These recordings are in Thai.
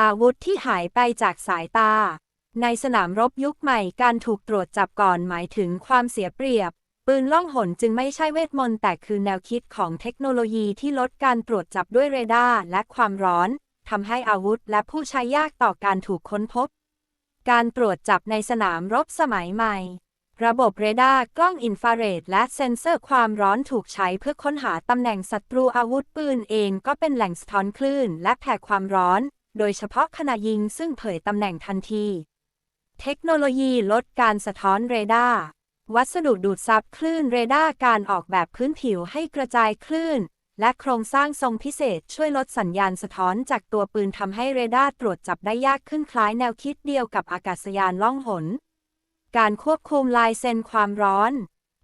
อาวุธที่หายไปจากสายตา ในสนามรบยุคใหม่การถูกตรวจจับก่อนหมายถึงความเสียเปรียบ ปืนล่องหนจึงไม่ใช่เวทมนต์แต่คือแนวคิดของเทคโนโลยีที่ลดการตรวจจับด้วยเรดาร์และความร้อนทำให้อาวุธและผู้ใช้ยากต่อการถูกค้นพบ การตรวจจับในสนามรบสมัยใหม่ ระบบเรดาร์กล้องอินฟราเรดและเซ็นเซอร์ความร้อนถูกใช้เพื่อค้นหาตำแหน่งศัตรูอาวุธปืนเองก็เป็นแหล่งสะท้อนคลื่นและแผ่ความร้อน โดยเฉพาะขณะยิงซึ่งเผยตำแหน่งทันที เทคโนโลยีลดการสะท้อนเรดาร์วัสดุดูดซับคลื่นเรดาร์การออกแบบพื้นผิวให้กระจายคลื่น และโครงสร้างทรงพิเศษช่วยลดสัญญาณสะท้อนจากตัวปืนทำให้เรดาร์ตรวจจับได้ยากขึ้นคล้ายแนวคิดเดียวกับอากาศยานล่องหน การควบคุมลายเซนความร้อน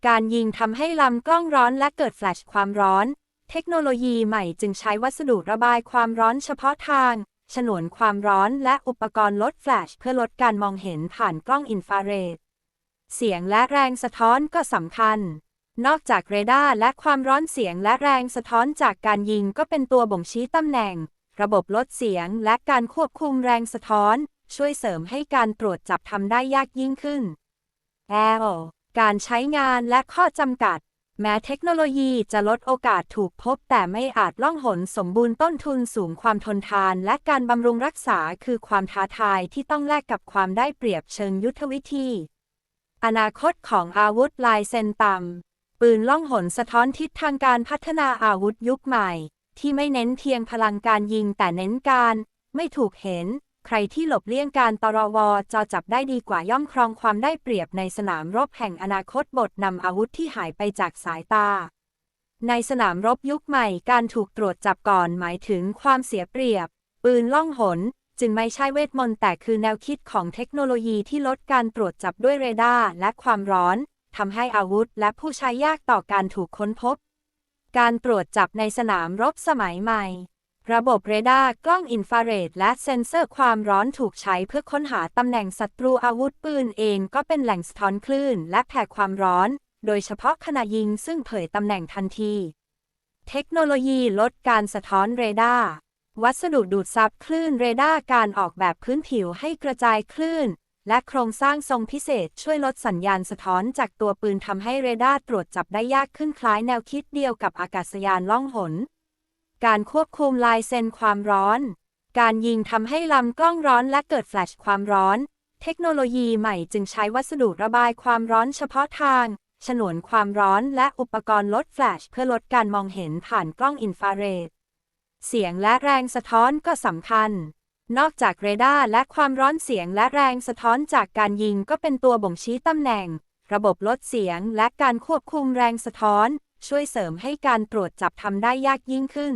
การยิงทำให้ลำกล้องร้อนและเกิดแฟลชความร้อน เทคโนโลยีใหม่จึงใช้วัสดุระบายความร้อนเฉพาะทาง ฉนวนความร้อนและอุปกรณ์ลดแฟลชเพื่อลดการมองเห็นผ่านกล้องอินฟราเรด เสียงและแรงสะท้อนก็สำคัญ นอกจากเรดาร์และความร้อนเสียงและแรงสะท้อนจากการยิงก็เป็นตัวบ่งชี้ตำแหน่ง ระบบลดเสียงและการควบคุมแรงสะท้อน ช่วยเสริมให้การตรวจจับทำได้ยากยิ่งขึ้น L การใช้งานและข้อจำกัด แม้เทคโนโลยีจะลดโอกาสถูกพบแต่ไม่อาจล่องหนสมบูรณ์ต้นทุนสูงความทนทาน และการบำรุงรักษาคือความท้าทายที่ต้องแลกกับความได้เปรียบเชิงยุทธวิธี อนาคตของอาวุธลายเซนต่ำปืนล่องหนสะท้อนทิศทางการพัฒนาอาวุธยุคใหม่ ที่ไม่เน้นเพียงพลังการยิงแต่เน้นการ ไม่ถูกเห็น ใครที่หลบเลี่ยงการตรวจอจับได้ดีกว่าย่อมครองความได้เปรียบในสนามรบแห่งอนาคตบทนำอาวุธที่หายไปจากสายตา ในสนามรบยุคใหม่การถูกตรวจจับก่อนหมายถึงความเสียเปรียบ ปืนล่องหน จึงไม่ใช่เวทมนต์แต่คือแนวคิดของเทคโนโลยีที่ลดการตรวจจับด้วยเรดาร์และความร้อนทำให้อาวุธและผู้ใช้ยากต่อการถูกค้นพบ การตรวจจับในสนามรบสมัยใหม่ ระบบเรดาร์กล้องอินฟราเรดและเซ็นเซอร์ความร้อนถูกใช้เพื่อค้นหาตำแหน่งศัตรูอาวุธปืนเองก็เป็นแหล่งสะท้อนคลื่นและแผ่ความร้อน โดยเฉพาะขณะยิงซึ่งเผยตำแหน่งทันที เทคโนโลยีลดการสะท้อนเรดาร์วัสดุดูดซับคลื่นเรดาร์การออกแบบพื้นผิวให้กระจายคลื่น และโครงสร้างทรงพิเศษช่วยลดสัญญาณสะท้อนจากตัวปืนทำให้เรดาร์ตรวจจับได้ยากขึ้นคล้ายแนวคิดเดียวกับอากาศยานล่องหน การควบคุมลายเซนความร้อน การยิงทำให้ลำกล้องร้อนและเกิดแฟลชความร้อน เทคโนโลยีใหม่จึงใช้วัสดุระบายความร้อนเฉพาะทาง ฉนวนความร้อนและอุปกรณ์ลดแฟลชเพื่อลดการมองเห็นผ่านกล้องอินฟราเรด เสียงและแรงสะท้อนก็สำคัญ นอกจากเรดาร์และความร้อนเสียงและแรงสะท้อนจากการยิงก็เป็นตัวบ่งชี้ตำแหน่ง ระบบลดเสียงและการควบคุมแรงสะท้อน ช่วยเสริมให้การตรวจจับทำได้ยากยิ่งขึ้น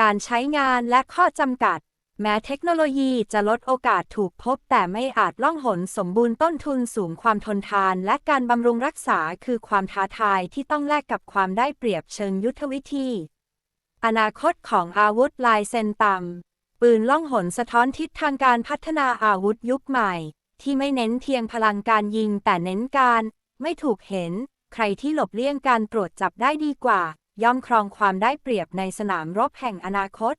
การใช้งานและข้อจำกัด แม้เทคโนโลยีจะลดโอกาสถูกพบ แต่ไม่อาจล่องหนสมบูรณ์ต้นทุนสูงความทนทาน และการบำรุงรักษาคือความท้าทายที่ต้องแลกกับความได้เปรียบเชิงยุทธวิธี อนาคตของอาวุธลายเซนต่ำปืนล่องหนสะท้อนทิศทางการพัฒนาอาวุธยุคใหม่ ที่ไม่เน้นเพียงพลังการยิงแต่เน้นการ ไม่ถูกเห็น ใครที่หลบเลี่ยงการตรวจจับได้ดีกว่า ย่อมครองความได้เปรียบในสนามรบแห่งอนาคต